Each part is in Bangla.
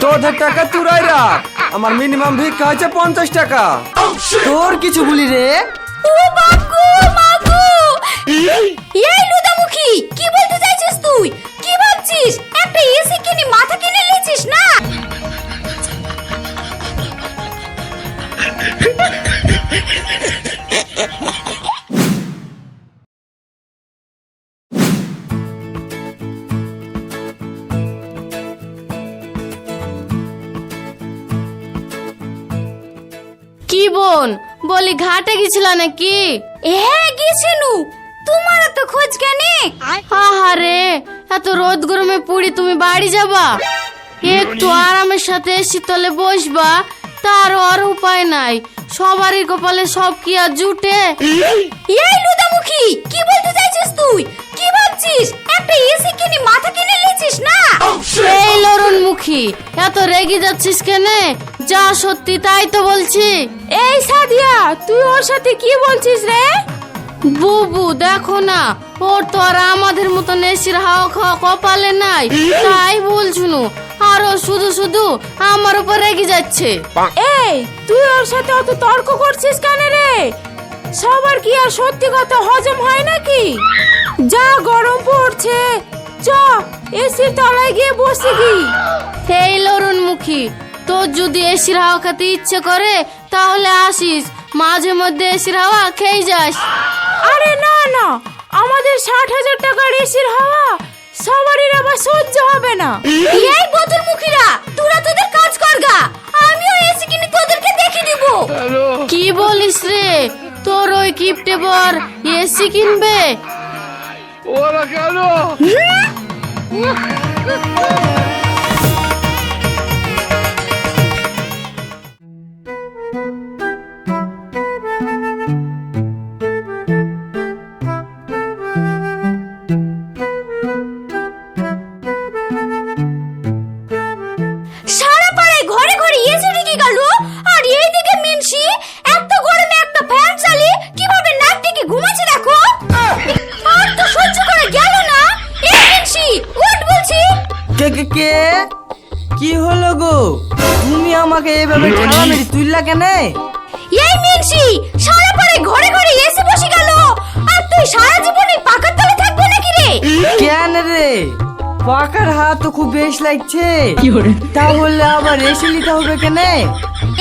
তোদের টাকা তুরাই রাখ। আমার মিনিমাম ভিক্ষা হচ্ছে পঞ্চাশ টাকা। তোর কিছু বলি রে? ও বাপগো মাগো। এই! লুদামুখী কি বলতে চাইছিস তুই? কি ভাবছিস? একটা এসি কিনে মাথা কিনে নিয়েছিস না? কি বোন? বলি ঘাটে গেছিল নাকি? হ্যাঁ গেছিনু তোমার তো খোঁজ কেনে? আহারে এত রোদ গরমে পুড়ি তুমি বাড়ি যাবা? একটু আরামের সাথে শীতলে বসবা তার আর উপায় নাই। সবারই কপালে সব কি আর জুটে? এই লুদামুখী কি বলতে চাইছিস তুই? কি ভাবছিস? একটা এসি কিনে মাথা কিনে নিয়েছিস না? এই লরুন মুখী এত রেগে যাচ্ছিস কেনে? যা সত্যি তাই তো বলছি। এই সাদিয়া তুই ওর সাথে কি বলছিস রে? বুবু দেখো না ওর তো আর আমাদের মতন এসির হাওয়া খাওয়া কপালে নাই। তাই বলছুনু আরও শুধু শুধু আমার উপর রেগে যাচ্ছে। এই তুই ওর সাথে অত তর্ক করছিস কেন রে? সবার কি আর সত্যি কথা হজম হয় নাকি? যা গরম পড়ছে চ এসির তলায় গিয়ে বসে কি এই লরুন মুখী তোর যদি এসির হাওয়া খেতে ইচ্ছে করে তাহলে আসিস। মাঝে মধ্যে এসির হাওয়া খেয়ে যাস। আরে না না। আমাদের ষাট হাজার টাকার এসির হাওয়া সবারই আবার সহ্য হবে না। এই বোতল মুখিরা তোরা তোদের কাজ করগা আমিও এসি কিনে তোদেরকে দেখে দিব কি বলিস রে? তোর ওই কিপটে বর এসি কিনবে? ওরা কেন? আমাকে এইভাবে ঠেলা মেরে তুললা কেনে? এই মিনসি সারা পাড়ায় ঘরে ঘরে এসে বসে গেল। আর তুই সারা জীবনে পাকার তলে থাকবি নাকি রে? কেন রে? পাকার হাত তো খুব বেশ লাগছে। তাহলে আবার এসে নিতে হবে কেনে?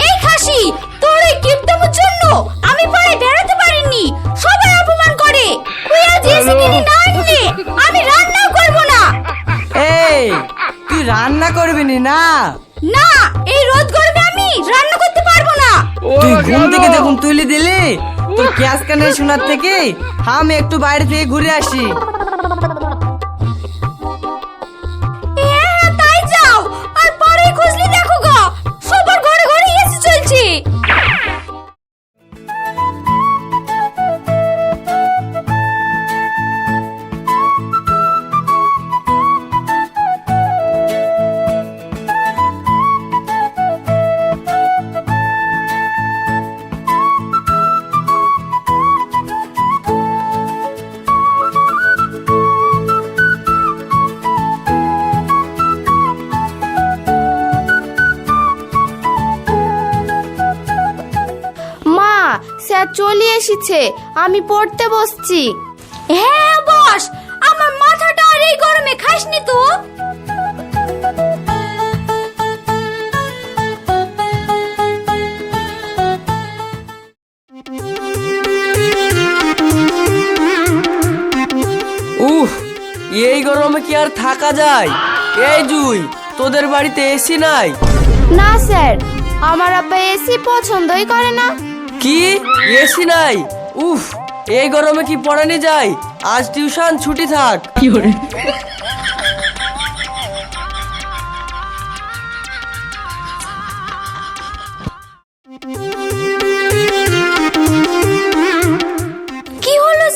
এই খাসি তোর এই কিপটামোর জন্য আমি পাড়ায় বেড়াতে পারিনি। সবাই অপমান করে। তুই আজ এসে কিনে না আনলে আমি রান্নাও করব না। এই তুই রান্না করবি না না? এই রোদ রান্না করতে পারব না। তুই ঘুম থেকে যখন তুলে দিলি। তোর ক্যাশ কানে শোনার থেকে আমি একটু বাইরে থেকে ঘুরে আসি। স্যার চলে এসেছে। আমি পড়তে বসছি। হ্যাঁ বস। আমার মাথাটা আর এই গরমে খাসনি তো। উফ এই গরমে কি আর থাকা যায়? এই জুই তোদের বাড়িতে এসি নাই? না স্যার। আমার আব্বা এসি পছন্দই করে না। কি? এসি নাই? উফ এই গরমে কি পড়ানি যায়? আজ টিউশন ছুটি থাক। কি হলো?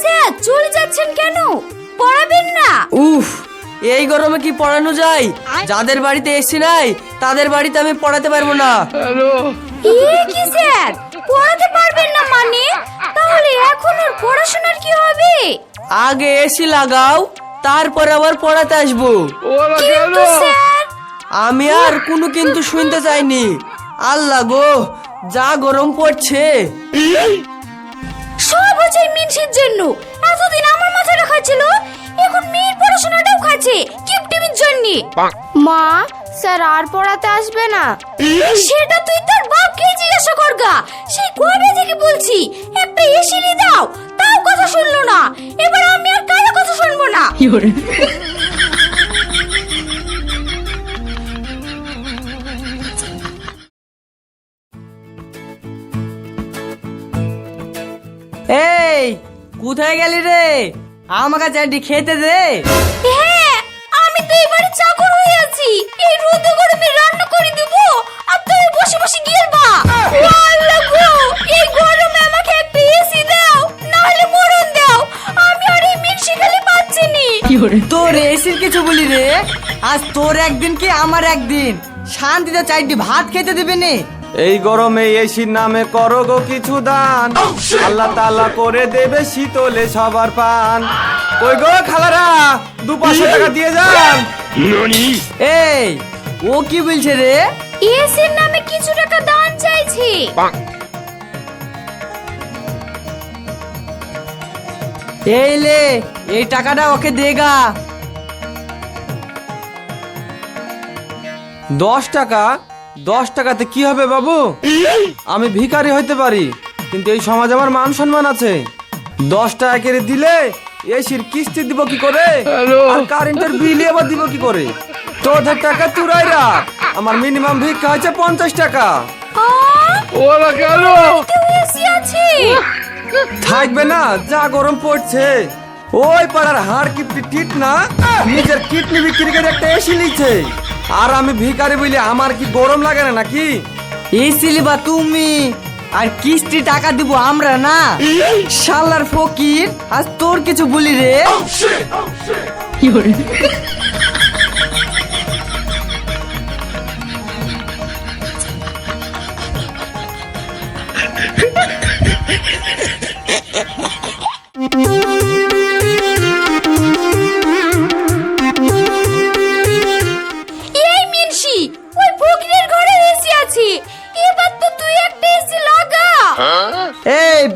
স্যার? চলে যাচ্ছেন কেন? পড়াবেন না। উফ এই গরমে কি পড়ানো যায়? যাদের বাড়িতে এসি নাই তাদের বাড়িতে আমি পড়াতে পারব না। এ কি স্যার? পড়াতে পারবেন না মানে? তাহলে এখন ওর পড়াশোনার কি হবে? আগে এসি লাগাও তারপর আবার পড়াতে আসব। কিন্তু স্যার আমি আর কোনো কিন্তু শুনতে চাইনি। আল্লাহ গো যা গরম পড়ছে। সব হচ্ছে মিনসির জন্য। এতদিন আমার মাথাটা খাচ্ছিল এখন মেয়ের পড়াশোনাটাও খাচ্ছে। কিপটিমির জন্য। মা স্যার আর পড়াতে আসবে না। সেটা তুই তোর বাপকে জিজ্ঞাসা করগা সেই কবে থেকে বলছি? একটা এসিলি দাও। তাও কথা শুনলো না। এবার আমি আর কারও কথা শুনব না। এই কোথায় গেলি রে? আমাকে চারটি খেতে দে। হ্যাঁ আমি তো এবারে চাকর হয়ে আছি। এই রোদে গরমে রান্না করে দেব আর তুই বসে বসে গিলবা ও আল্লাহ গো এই গরমে আমাকে একটা এসি দাও না হলে মরণ দাও। আমি আর এই মিনসি খালি পাচ্ছি নি। তোর এসির কিছু বলি রে আজ তোর একদিন কি আমার একদিন? শান্তিতে চারটি ভাত খেতে দিবে নে। এই গরমে এসির নামে করো গো কিছু দান। আল্লাহ তাআলা করে দেবে শীতলে সবার পান। কই গো খালারা দু পাঁচশো টাকা দিয়ে যান। এই ও কি বলছে রে? এসির নামে কিছু টাকা দান চাইছি। এই লে এই টাকাটা ওকে দেগা দশ টাকা দশ টাকাতে কি হবে বাবু? আমি ভিখারি হইতে পারি কিন্তু এই সমাজ আমার মান সম্মান আছে। দশ টাকা করে দিলে এসির কিস্তি দিব কি করে? আর কারেন্টের বিল আবার দিব কি করে? তোদের টাকা তুরাই রাখ। আমার মিনিমাম ভিক্ষা হচ্ছে পঞ্চাশ টাকা। ওরা কেন? থাকবে না যা গরম পড়ছে। ওই পাড়ার হাড় কিপটি টিট না নিজের কিডনি বিক্রি করে একটা এসি নিচ্ছে। আর আমি ভিখারি বলি আমার কি গরম লাগে না নাকি? এই সিলিবা তুমি আর কিস্তি টাকা দিব আমরা না। শালার ফকির আজ তোর কিছু বলি রে।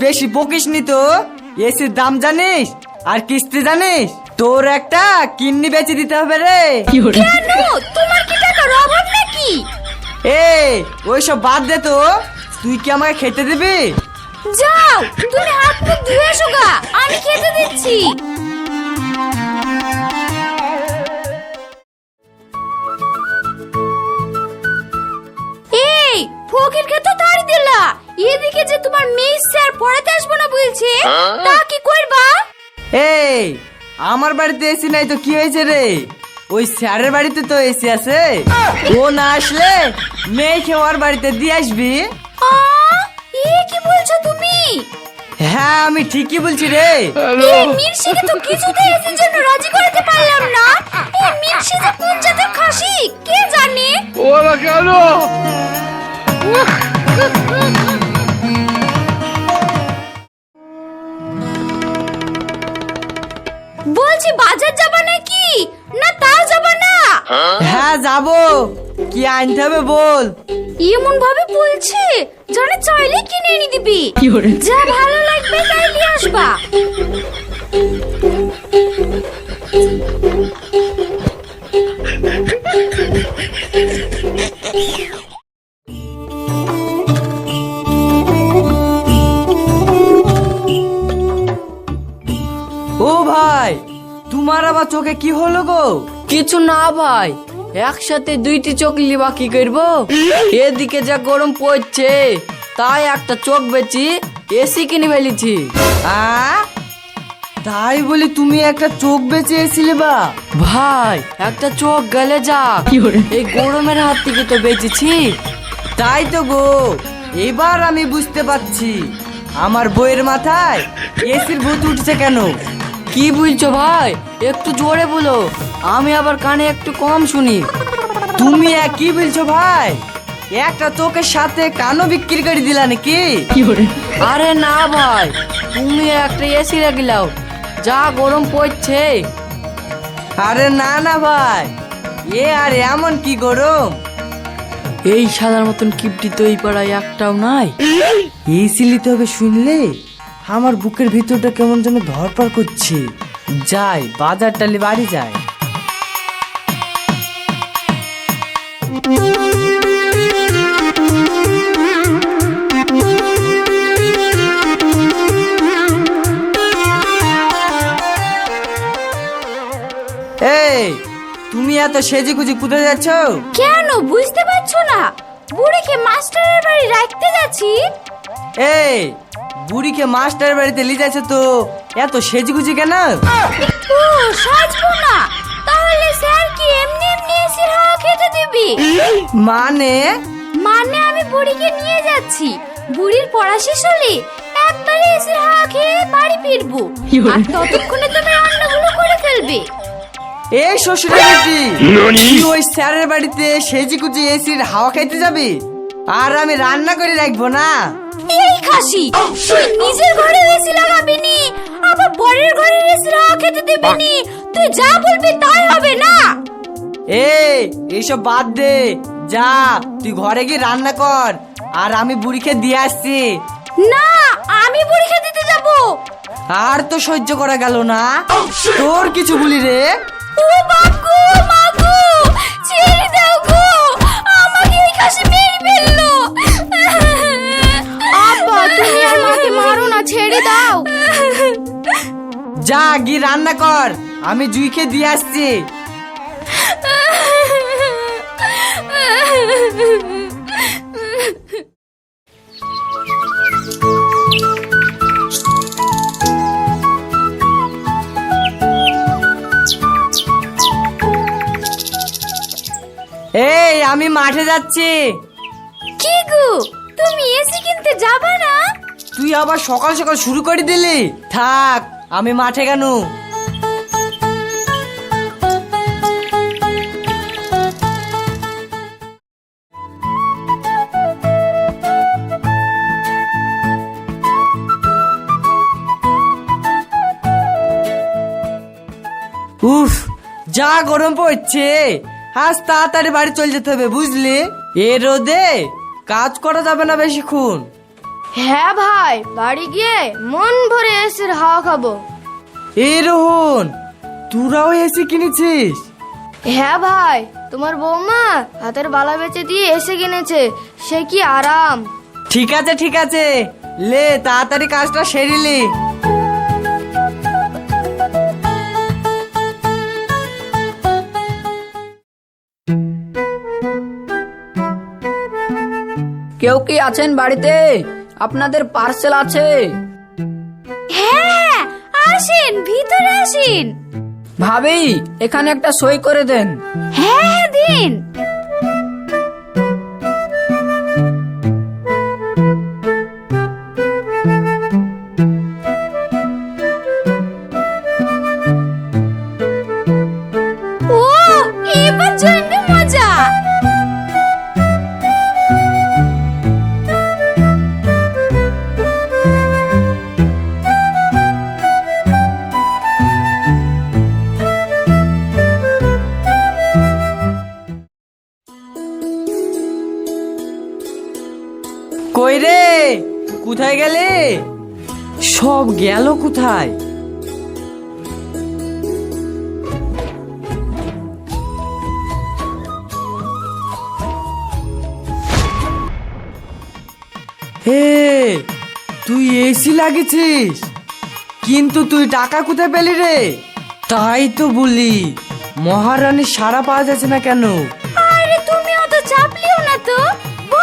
বেশি বকিস নি তো। এসির দাম জানিস আর কিস্তি জানিস? তোর একটা কিডনি বেচে দিতে হবে রে। কেন? তোমার কি টাকার অভাব নাকি? এই ওইসব বাদ দে তো। তুই কি আমাকে খেতে দিবি? যাও তুমি হাত মুখ ধুয়ে এসো গা। আমি খেতে দিচ্ছি। এই ফকির খেতে তাড়ি দিলা। এদিকে যে তোমার মেয়ে স্যার পড়াতে আসব না বলছে তা কি করবা? এই আমার বাড়িতে এসি নাই তো কি হয়েছে রে? ওই স্যারের বাড়িতে তো এসি আছে। ও না আসলে মেয়ে ওর বাড়িতে দিয়ে আসবি। এ কি বলছো তুমি? হ্যাঁ আমি ঠিকই বলছি রে। এই মির্শিকে তো কিছুতে এসির জন্য রাজি করাতে পারলাম না। এই মির্শি যে কোন জাতের খাসি কে জানে? ওরা কেন? যাব কি আনতে হবে বল। এমন ভাবে বলছে জানে চাইলে কিনে এনে দিবি। যা ভালো লাগবে তাই নিয়ে আসবা। ও ভাই তোমার আবার চোখে কি হলো গো? কিছু না ভাই একসাথে দুইটি চোখ লিবা কি করব? এদিকে যা গরম পড়ছে তাই একটা চোখ বেচি এসি কিনে ফেলেছি। আ? তাই বলি তুমি একটা চোখ বেঁচে এসেছিলে বা ভাই একটা চোখ গেলে যা। এই গরমের হাত থেকে তো বেঁচেছি। তাই তো গো এবার আমি বুঝতে পারছি। আমার বইয়ের মাথায় এসির ভূত উঠছে কেন? কি বলছো ভাই? একটু জোরে বলো। আমি আবার কানে একটু কম শুনি। তুমি এক কি বলছো ভাই? একটা চোখের সাথে কানও বিক্রি করে দিলা নাকি? আরে না ভাই তুমি একটা এসি রাখিলাও যা গরম পড়ছে। আরে না না ভাই এ আর এমন কি গরম? এই সাদার মতন কিপটি তো এই পাড়ায় একটাও নাই। এই? সিলিতে হবে শুনলে? আমার বুকের ভিতরটা কেমন যেন ধরপড় করছে। যাই বাজার টালি বাড়ি যায় এই তুমি এত সেজে গুজি কোথায় যাচ্ছ? কেন? বুঝতে পারছ না। বুড়িকে মাস্টারের বাড়ি রাখতে যাচ্ছি। এই বুড়িকে মাস্টার বাড়িতে নিয়ে যাচ্ছে তো। এত সেজগুজি কেন? ও সাজবো না তাহলে স্যার কি এমনি এমনি এসির হাওয়া খেতে দিবি? মানে? মানে আমি বুড়িকে নিয়ে যাচ্ছি। বুড়ির পড়া শেষ হলে একবারে এসির হাওয়া খেয়ে বাড়ি ফিরবো। আর ততক্ষণে তুমি রান্নাগুলো করে ফেলবে। এই শ্বশুর বেটি তুই ওই স্যারের বাড়িতে সেজি কুচি এসির হাওয়া খাইতে যাবি? আর আমি রান্না করে রাখব না। এই খাসি। তুই নিজের ঘরে এসি লাগাবি নি আবার পরের ঘরে এসির হাওয়া খেতে দিবি নি তুই যা বলবি তাই হবে না। এই এইসব বাদ দে। যা তুই ঘরে গিয়ে রান্না কর আর আমি বুড়িকে দিয়ে আসছি। না আমি বুড়িকে দিতে যাব। আর তো সহ্য করা গেল না। তোর কিছু বলি রে। ও বাপু মাগু ছেড়ে দাও গো। আমাকে এই খাসি ছেড়ে দাও। যা গিয়ে রান্না কর। আমি জুইকে দিয়ে আসছি। এই আমি মাঠে যাচ্ছি। কি গো? তুমি এসি কিনতে যাবে না? তুই আবার সকাল সকাল শুরু করে দিলি? থাক, আমি মাঠে কেন? উফ, যা গরম পড়ছে। আজ তাড়াতাড়ি বাড়ি চলে যেতে হবে, বুঝলি? এ রোদে কাজ করা যাবে না বেশিক্ষণ। হ্যাঁ ভাই বাড়ি গিয়ে মন ভরে এসির হাওয়া খাব। এই রোহন তোরাও এসে কিনেছিস? হ্যাঁ ভাই তোমার বৌমা হাতের বালা বেচে দিয়ে এসে কিনেছে সে কি আরাম? ঠিক আছে ঠিক আছে। লে তাড়াতাড়ি কাজটা সেরিলি কেউ কি আছেন বাড়িতে? আপনাদের পার্সেল আছে? হ্যাঁ আসেন ভিতরে আসেন। ভাবি এখানে একটা সই করে দেন। হ্যাঁ হ্যাঁ দিন। রে, কোথায় গেলে? সব গেল কোথায়? হে, তুই এসি লাগিয়েছিস? কিন্তু তুই টাকা কোথায় পেলি রে? তাই তো বলি মহারানীর সারা পাওয়া যাচ্ছে না কেন?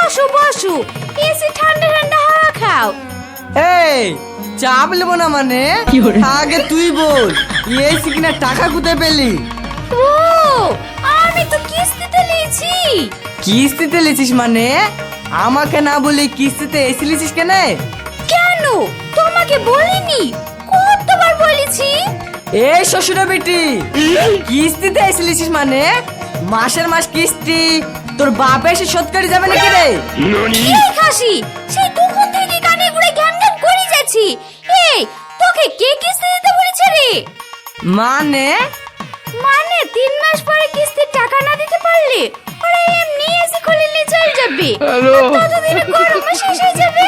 বসো বসো। এসি ঠান্ডা ঠান্ডা হাওয়া খাও। এই চাপ নেব না মানে? আগে তুই বল এসি কিনা টাকা কোথায় পেলি? ও আমি তো কিস্তিতে নিয়েছি। কিস্তিতে লিছিস মানে? আমাকে না বলি কিস্তিতে এসি লিছিস কেন? কেন? তোমাকে বলিনি। কতবার বলেছি? এই শ্বশুর বেটি কিস্তিতে এসি লিছিস মানে? মাসের মাস কিস্তি তোর বাপ এসে শোধ করে যাবে নাকি রে? এই খাসি? সেই তখন থেকে কানে ঘুরে জ্ঞান জ্ঞান করে যাচ্ছি। এই তোকে কে কিস্তি দিতে বলেছে রে? মানে? মানে তিন মাস পরে কিস্তির টাকা না দিতে পারলে ওরা এমনি এসি খুলে নিয়ে চলে যাবে। ততদিনে গরমও শেষ হয়ে যাবে।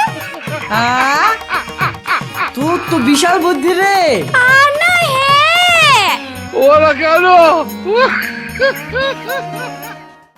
আ? তোর তো বিশাল বুদ্ধি রে। আর না হ্যাঁ। ওরা কেন?